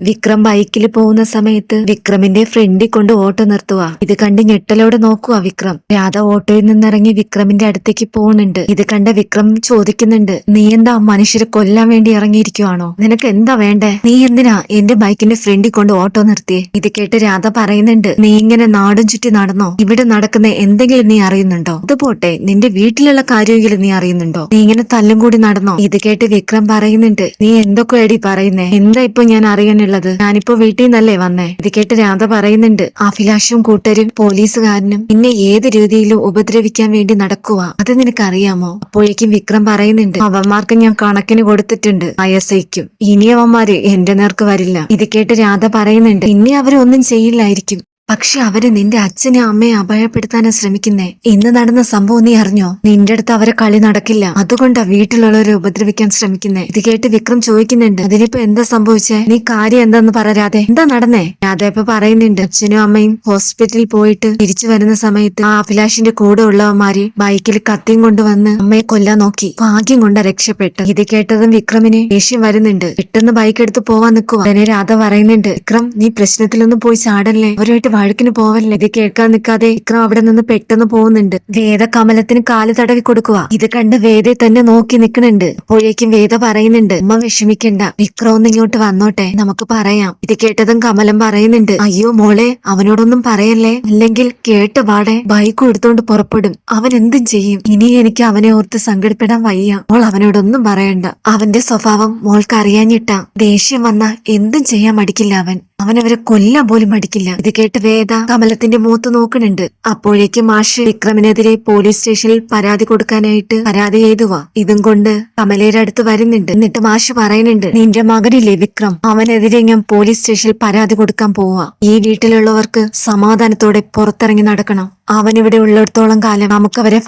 വിക്രം ബൈക്കിൽ പോകുന്ന സമയത്ത് വിക്രമിന്റെ ഫ്രണ്ടിൽ കൊണ്ട് ഓട്ടോ നിർത്തുക ഇത് കണ്ട് ഞെട്ടലോടെ നോക്കുക വിക്രം. രാധ ഓട്ടോയിൽ നിന്നിറങ്ങി വിക്രമിന്റെ അടുത്തേക്ക് പോകുന്നുണ്ട്. ഇത് കണ്ട വിക്രം ചോദിക്കുന്നുണ്ട് നീ എന്താ മനുഷ്യരെ കൊല്ലാൻ വേണ്ടി ഇറങ്ങിയിരിക്കുവാണോ? നിനക്ക് എന്താ വേണ്ടേ? നീ എന്തിനാ എന്റെ ബൈക്കിന്റെ ഫ്രണ്ടിൽ കൊണ്ട് ഓട്ടോ നിർത്തിയേ? ഇത് കേട്ട് രാധ പറയുന്നുണ്ട് നീ ഇങ്ങനെ നാടും ചുറ്റി നടന്നോ? ഇവിടെ നടക്കുന്ന എന്തെങ്കിലും നീ അറിയുന്നുണ്ടോ? അത് പോട്ടെ നിന്റെ വീട്ടിലുള്ള കാര്യമെങ്കിലും നീ അറിയുന്നുണ്ടോ? നീ ഇങ്ങനെ തല്ലും കൂടി നടന്നോ? ഇത് കേട്ട് വിക്രം പറയുന്നുണ്ട് നീ എന്തൊക്കെ എടി പറയുന്നേ? എന്താ ഇപ്പൊ ഞാൻ അറിയാനുള്ളത് ഞാനിപ്പോ വീട്ടിൽ നിന്നല്ലേ വന്നേ. ഇത് കേട്ട് രാധ പറയുന്നുണ്ട് അഭിലാഷും കൂട്ടരും പോലീസുകാരനും പിന്നെ ഏത് രീതിയിലും ഉപദ്രവിക്കാൻ വേണ്ടി നടക്കുക അത് നിനക്കറിയാമോ? അപ്പോഴേക്കും വിക്രം പറയുന്നുണ്ട് അവന്മാർക്ക് ഞാൻ കണക്കിന് കൊടുത്തിട്ടുണ്ട് ഐക്കും. ഇനി അവന്മാര് എന്റെ നേർക്ക് വരില്ല. ഇത് കേട്ട് രാധ പറയുന്നുണ്ട് ഇനി അവരൊന്നും ചെയ്യില്ലായിരിക്കും. പക്ഷെ അവർ നിന്റെ അച്ഛനെ അമ്മയെ അപായപ്പെടുത്താനാ ശ്രമിക്കുന്നേ. ഇന്ന് നടന്ന സംഭവം നീ അറിഞ്ഞോ? നിന്റെ അടുത്ത് അവരെ കളി നടക്കില്ല. അതുകൊണ്ടാ വീട്ടിലുള്ളവരെ ഉപദ്രവിക്കാൻ ശ്രമിക്കുന്നേ. ഇത് കേട്ട് വിക്രം ചോദിക്കുന്നുണ്ട്. അതിനിപ്പോ എന്താ സംഭവിച്ചേ? നീ കാര്യം എന്താന്ന് പറയാതെ എന്താ നടന്നേ? രാധ ഇപ്പൊ പറയുന്നുണ്ട്. അച്ഛനും അമ്മയും ഹോസ്പിറ്റലിൽ പോയിട്ട് തിരിച്ചു വരുന്ന സമയത്ത് ആ അഭിലാഷിന്റെ കൂടെ ഉള്ളവന്മാര് ബൈക്കിൽ കത്തിയും കൊണ്ടുവന്ന് അമ്മയെ കൊല്ലാൻ നോക്കി. ഭാഗ്യം കൊണ്ട് രക്ഷപ്പെട്ടു ഇത് കേട്ടതും വിക്രമിന് ദേഷ്യം വരുന്നുണ്ട്. പെട്ടെന്ന് ബൈക്ക് എടുത്ത് പോവാൻ നിൽക്കുക അതിനെ രാധ പറയുന്നുണ്ട് വിക്രം നീ പ്രശ്നത്തിലൊന്നും പോയി ചാടല്ലേ? അവരുമായിട്ട് വഴക്കിന് പോവല്ലേ ഇത് കേൾക്കാൻ നിൽക്കാതെ വിക്രം അവിടെ നിന്ന് പെട്ടെന്ന് പോകുന്നുണ്ട്. വേദ കമലത്തിന് കാൽ തടവി കൊടുക്കുക ഇത് കണ്ട് വേദയെ തന്നെ നോക്കി നിൽക്കുന്നുണ്ട്. അപ്പോഴേക്കും വേദ പറയുന്നുണ്ട് ഉമ്മ വിഷമിക്കണ്ട. വിക്രം ഒന്ന് ഇങ്ങോട്ട് വന്നോട്ടെ. നമുക്ക് പറയാം. ഇത് കേട്ടതും കമലം പറയുന്നുണ്ട് അയ്യോ മോളെ അവനോടൊന്നും പറയല്ലേ? അല്ലെങ്കിൽ കേട്ട് പാടെ ബൈക്ക് എടുത്തോണ്ട് പുറപ്പെടും. അവൻ എന്തും ചെയ്യും. ഇനി എനിക്ക് അവനെ ഓർത്ത് സങ്കടപ്പെടാൻ വയ്യ. മോൾ അവനോടൊന്നും പറയണ്ട. അവന്റെ സ്വഭാവം മോൾക്ക് അറിയാഞ്ഞിട്ട ദേഷ്യം വന്ന എന്തും ചെയ്യാൻ മടിക്കില്ല അവൻ. അവനവരെ കൊല്ലാൻ പോലും മടിക്കില്ല. ഇത് കേട്ട് വേദ കമലത്തിന്റെ മൂത്ത് നോക്കണുണ്ട് അപ്പോഴേക്കും മാഷ് വിക്രമിനെതിരെ പോലീസ് സ്റ്റേഷനിൽ പരാതി കൊടുക്കാനായിട്ട് പരാതി എഴുതുവാ. ഇതും കൊണ്ട് കമലയുടെ അടുത്ത് വരുന്നുണ്ട്. എന്നിട്ട് മാഷ് പറയുന്നുണ്ട് നിന്റെ മകനില്ലേ വിക്രം? അവനെതിരെ ഞാൻ പോലീസ് സ്റ്റേഷനിൽ പരാതി കൊടുക്കാൻ പോവാ. ഈ വീട്ടിലുള്ളവർക്ക് സമാധാനത്തോടെ പുറത്തിറങ്ങി നടക്കണം. അവൻ ഇവിടെ ഉള്ളിടത്തോളം കാലം നമുക്ക് അവരെ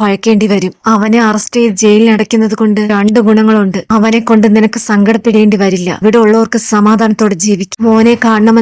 വരും. അവനെ അറസ്റ്റ് ചെയ്ത് ജയിലിൽ അടയ്ക്കുന്നത് കൊണ്ട് രണ്ട് ഗുണങ്ങളുണ്ട്. അവനെ കൊണ്ട് നിനക്ക് സങ്കടപ്പെടേണ്ടി വരില്ല. ഇവിടെ ഉള്ളവർക്ക് സമാധാനത്തോടെ ജീവിക്കും. മോനെ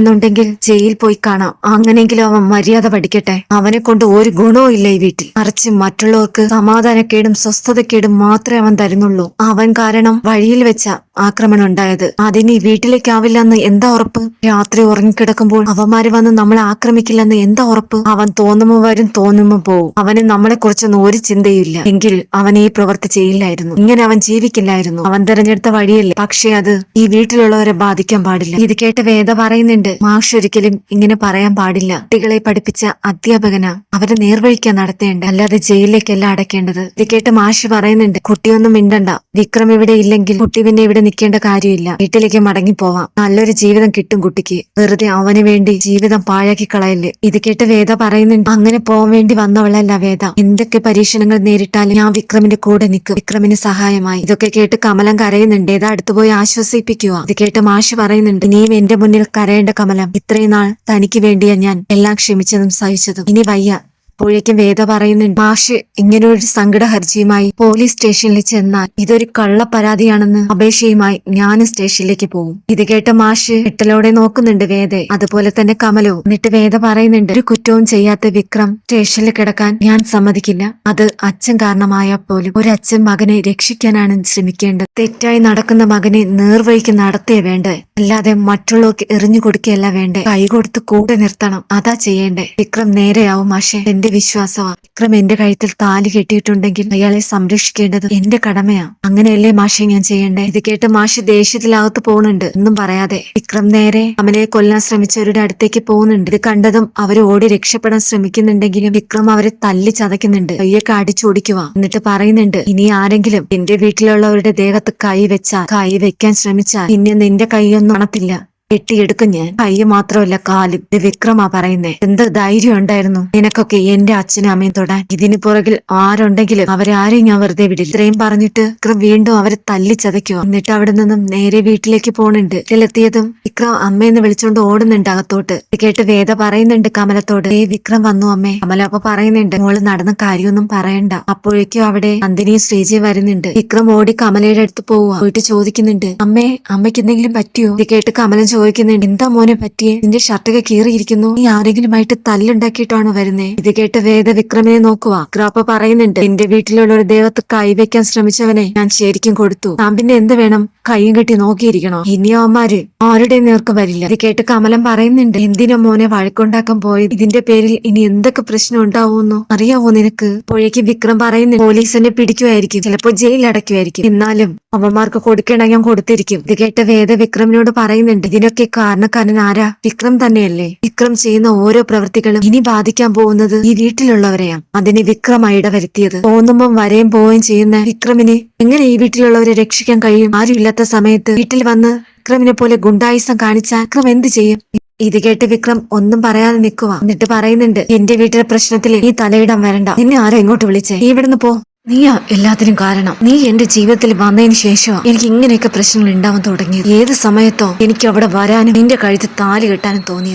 കാണണമെന്നുണ്ടെങ്കിൽ ജയിലിൽ പോയി കാണാം. അങ്ങനെയെങ്കിലും അവൻ മര്യാദ പഠിക്കട്ടെ. അവനെ കൊണ്ട് ഒരു ഗുണവും ഇല്ല ഈ വീട്ടിൽ. മറിച്ച് മറ്റുള്ളവർക്ക് സമാധാനക്കേടും സ്വസ്ഥതക്കേടും മാത്രമേ അവൻ തരുന്നുള്ളൂ. അവൻ കാരണം വഴിയിൽ വെച്ച ആക്രമണം ഉണ്ടായത്. അതിന് വീട്ടിലേക്കാവില്ലെന്ന് എന്താ ഉറപ്പ്? രാത്രി ഉറങ്ങിക്കിടക്കുമ്പോൾ അവന്മാര് വന്ന് നമ്മളെ ആക്രമിക്കില്ലെന്ന് എന്താ ഉറപ്പ്? അവൻ തോന്നുമ്പോ വരും തോന്നുമ്പോ പോവും. അവന് നമ്മളെ കുറിച്ചൊന്നും ഒരു ചിന്തയില്ല എങ്കിൽ അവൻ ഈ പ്രവൃത്തി ചെയ്യില്ലായിരുന്നു. ഇങ്ങനെ അവൻ ജീവിക്കില്ലായിരുന്നു. അവൻ തെരഞ്ഞെടുത്ത വഴിയല്ലേ. പക്ഷേ അത് ഈ വീട്ടിലുള്ളവരെ ബാധിക്കാൻ പാടില്ല. ഇത് കേട്ട് വേദ പറയുന്നുണ്ട് മാഷ് ഒരിക്കലും ഇങ്ങനെ പറയാൻ പാടില്ല. കുട്ടികളെ പഠിപ്പിച്ച അധ്യാപകന അവരെ നേർവഴിക്കാൻ നടത്തേണ്ട. അല്ലാതെ ജയിലിലേക്കല്ല അടയ്ക്കേണ്ടത്. ഇത് കേട്ട് മാഷ് പറയുന്നുണ്ട് കുട്ടിയൊന്നും മിണ്ടണ്ട. വിക്രം ഇവിടെ ഇല്ലെങ്കിൽ കുട്ടി പിന്നെ ഇവിടെ നിൽക്കേണ്ട കാര്യമില്ല. വീട്ടിലേക്ക് മടങ്ങി പോവാം. നല്ലൊരു ജീവിതം കിട്ടും കുട്ടിക്ക്. വെറുതെ അവന് വേണ്ടി ജീവിതം പാഴാക്കി കളയല്ലേ? ഇത് കേട്ട് വേദ പറയുന്നുണ്ട് അങ്ങനെ പോവാൻ വേണ്ടി വന്നവളല്ല വേദ. എന്തൊക്കെ പരീക്ഷണങ്ങൾ നേരിട്ടാലും ഞാൻ വിക്രമിന്റെ കൂടെ നിൽക്കും. വിക്രമിന് സഹായമായി. ഇതൊക്കെ കേട്ട് കമലം കരയുന്നുണ്ട് ഏതാ അടുത്തുപോയി ആശ്വസിപ്പിക്കുക ഇത് കേട്ട് മാഷ് പറയുന്നുണ്ട് നീയും എന്റെ മുന്നിൽ കരയേണ്ട കമലം. ഇത്രയും നാൾ തനിക്ക് വേണ്ടിയാ ഞാൻ എല്ലാം ക്ഷമിച്ചതും സഹിച്ചതും. ഇനി വയ്യ. അപ്പോഴേക്കും വേദ പറയുന്നുണ്ട് മാഷ് ഇങ്ങനൊരു സങ്കട ഹർജിയുമായി പോലീസ് സ്റ്റേഷനിൽ ചെന്നാൽ ഇതൊരു കള്ള പരാതിയാണെന്ന് അപേക്ഷയുമായി ഞാനും സ്റ്റേഷനിലേക്ക് പോകും. ഇത് കേട്ട മാഷ് എട്ടലോടെ നോക്കുന്നുണ്ട് വേദ. അതുപോലെ തന്നെ കമലോ എന്നിട്ട് വേദ പറയുന്നുണ്ട് ഒരു കുറ്റവും ചെയ്യാത്ത വിക്രം സ്റ്റേഷനിൽ കിടക്കാൻ ഞാൻ സമ്മതിക്കില്ല. അത് അച്ഛൻ കാരണമായാൽ പോലും ഒരു അച്ഛൻ മകനെ രക്ഷിക്കാനാണ് ശ്രമിക്കേണ്ടത്. തെറ്റായി നടക്കുന്ന മകനെ നേർവഴിക്ക് നടത്തേ വേണ്ടേ? അല്ലാതെ മറ്റുള്ളവർക്ക് എറിഞ്ഞു കൊടുക്കുകയല്ല വേണ്ടേ? കൈ കൊടുത്ത് കൂടെ നിർത്തണം. അതാ ചെയ്യേണ്ടേ? വിക്രം നേരെയാവും മാഷെ. എന്റെ വിശ്വാസമാ വിക്രം എന്റെ കഴുത്തിൽ താലി കെട്ടിയിട്ടുണ്ടെങ്കിൽ അയാളെ സംരക്ഷിക്കേണ്ടത് എന്റെ കടമയാ. അങ്ങനെയല്ലേ മാഷെ ഞാൻ ചെയ്യേണ്ടേ? ഇത് കേട്ട് മാഷ് ദേഷ്യത്തിലകത്ത് പോകുന്നുണ്ട് ഒന്നും പറയാതെ. വിക്രം നേരെ അമലയെ കൊല്ലാൻ ശ്രമിച്ചവരുടെ അടുത്തേക്ക് പോകുന്നുണ്ട് ഇത് കണ്ടതും അവർ ഓടി രക്ഷപ്പെടാൻ ശ്രമിക്കുന്നുണ്ടെങ്കിലും വിക്രം അവരെ തല്ലി ചതയ്ക്കുന്നുണ്ട്. കയ്യൊക്കെ അടിച്ചോടിക്കുക എന്നിട്ട് പറയുന്നുണ്ട് ഇനി ആരെങ്കിലും എന്റെ വീട്ടിലുള്ളവരുടെ ദേഹത്ത് കൈ വെച്ചാൽ കൈ വെക്കാൻ ശ്രമിച്ചാൽ പിന്നെ നിന്റെ കൈയൊന്നും അണത്തില്ല കെട്ടിയെടുക്കും ഞാൻ. കൈ മാത്രമല്ല കാലും. ഇത് വിക്രമാ പറയുന്നേ. എന്ത് ധൈര്യം ഉണ്ടായിരുന്നു? നിനക്കൊക്കെ എന്റെ അച്ഛനും അമ്മയും തൊടാൻ. ഇതിന് പുറകിൽ ആരുണ്ടെങ്കിലും അവരെ ആരെയും ഞാൻ വെറുതെ വിടില്ല. ഇത്രയും പറഞ്ഞിട്ട് വിക്രം വീണ്ടും അവരെ തല്ലി ചതയ്ക്കുക എന്നിട്ട് അവിടെ നിന്നും നേരെ വീട്ടിലേക്ക് പോണുണ്ട്. വീട്ടിലെത്തിയതും വിക്രം അമ്മയെന്ന് വിളിച്ചോണ്ട് ഓടുന്നുണ്ട് അകത്തോട്ട്. കേട്ട് വേദ പറയുന്നുണ്ട് കമലത്തോട്. ഏ വിക്രം വന്നു അമ്മേ. കമല അപ്പൊ പറയുന്നുണ്ട് മോൾ നടന്ന കാര്യമൊന്നും പറയണ്ട. അപ്പോഴേക്കും അവിടെ നന്ദിനിയും ശ്രീജയും വരുന്നുണ്ട്. വിക്രം ഓടി കമലയുടെ അടുത്ത് പോവുക. പോയിട്ട് ചോദിക്കുന്നുണ്ട് അമ്മേ അമ്മയ്ക്ക് എന്തെങ്കിലും പറ്റിയോ? ഇത് കേട്ട് ചോദിക്കുന്നുണ്ട് ചോദിക്കുന്നുണ്ട് എന്താ മോനെ പറ്റിയേ? നിന്റെ ഷർട്ടൊക്കെ കീറിയിരിക്കുന്നു. നീ ആരെങ്കിലുമായിട്ട് തല്ലുണ്ടാക്കിയിട്ടാണോ വരുന്നേ? ഇത് കേട്ട് വേദ വിക്രമിനെ നോക്കുക വിക്രാപ്പ പറയുന്നുണ്ട് എന്റെ വീട്ടിലുള്ള ഒരു ദേവത്ത് കൈവയ്ക്കാൻ ശ്രമിച്ചവനെ ഞാൻ ശരിക്കും കൊടുത്തു. താൻ പിന്നെ എന്ത് വേണം? കൈയും കെട്ടി നോക്കിയിരിക്കണോ? ഇനി അവന്മാര് ആരുടെ നേർക്ക് വരില്ല. ഇത് കേട്ട് കമലം പറയുന്നുണ്ട് എന്തിനാ മോനെ വഴക്കുണ്ടാക്കാൻ പോയത്? ഇതിന്റെ പേരിൽ ഇനി എന്തൊക്കെ പ്രശ്നം ഉണ്ടാവുമെന്നോ അറിയാവോ നിനക്ക്? അപ്പോഴേക്ക് വിക്രം പറയുന്നു പോലീസിനെ പിടിക്കുമായിരിക്കും ചിലപ്പോ ജയിലിൽ എന്നാലും അവന്മാർക്ക് കൊടുക്കേണ്ട ഞാൻ കൊടുത്തിരിക്കും. ഇത് കേട്ട വേദ വിക്രമിനോട് പറയുന്നുണ്ട് ഇതിനൊക്കെ കാരണക്കാരൻ ആരാ വിക്രം തന്നെയല്ലേ? വിക്രം ചെയ്യുന്ന ഓരോ പ്രവൃത്തികളും ഇനി ബാധിക്കാൻ പോകുന്നത് ഈ വീട്ടിലുള്ളവരെയാണ് അതിന് വിക്രം ഇടവരുത്തിയത്. തോന്നുമ്പം വരെയും പോവുകയും ചെയ്യുന്ന വിക്രമിന് എങ്ങനെ ഈ വീട്ടിലുള്ളവരെ രക്ഷിക്കാൻ കഴിയും? ആരുമില്ലാത്ത സമയത്ത് വീട്ടിൽ വന്ന് വിക്രമിനെ പോലെ ഗുണ്ടായുസം കാണിച്ച വിക്രം എന്ത് ചെയ്യും? ഇത് കേട്ട് വിക്രം ഒന്നും പറയാതെ നിൽക്കുക എന്നിട്ട് പറയുന്നുണ്ട് എന്റെ വീട്ടിലെ പ്രശ്നത്തിൽ ഈ തലയിടം വരണ്ട. നിന്നെ ആരോ ഇങ്ങോട്ട് വിളിച്ചേ. ഇവിടുന്ന് പോ. നീയാ എല്ലാത്തിനും കാരണം. നീ എന്റെ ജീവിതത്തിൽ വന്നതിന് ശേഷം എനിക്ക് ഇങ്ങനെയൊക്കെ പ്രശ്നങ്ങൾ ഉണ്ടാവാൻ തുടങ്ങിയത്. ഏത് സമയത്തോ എനിക്ക് അവിടെ വരാനും നിന്റെ കഴുത്ത് താലി കെട്ടാനും തോന്നിയത്.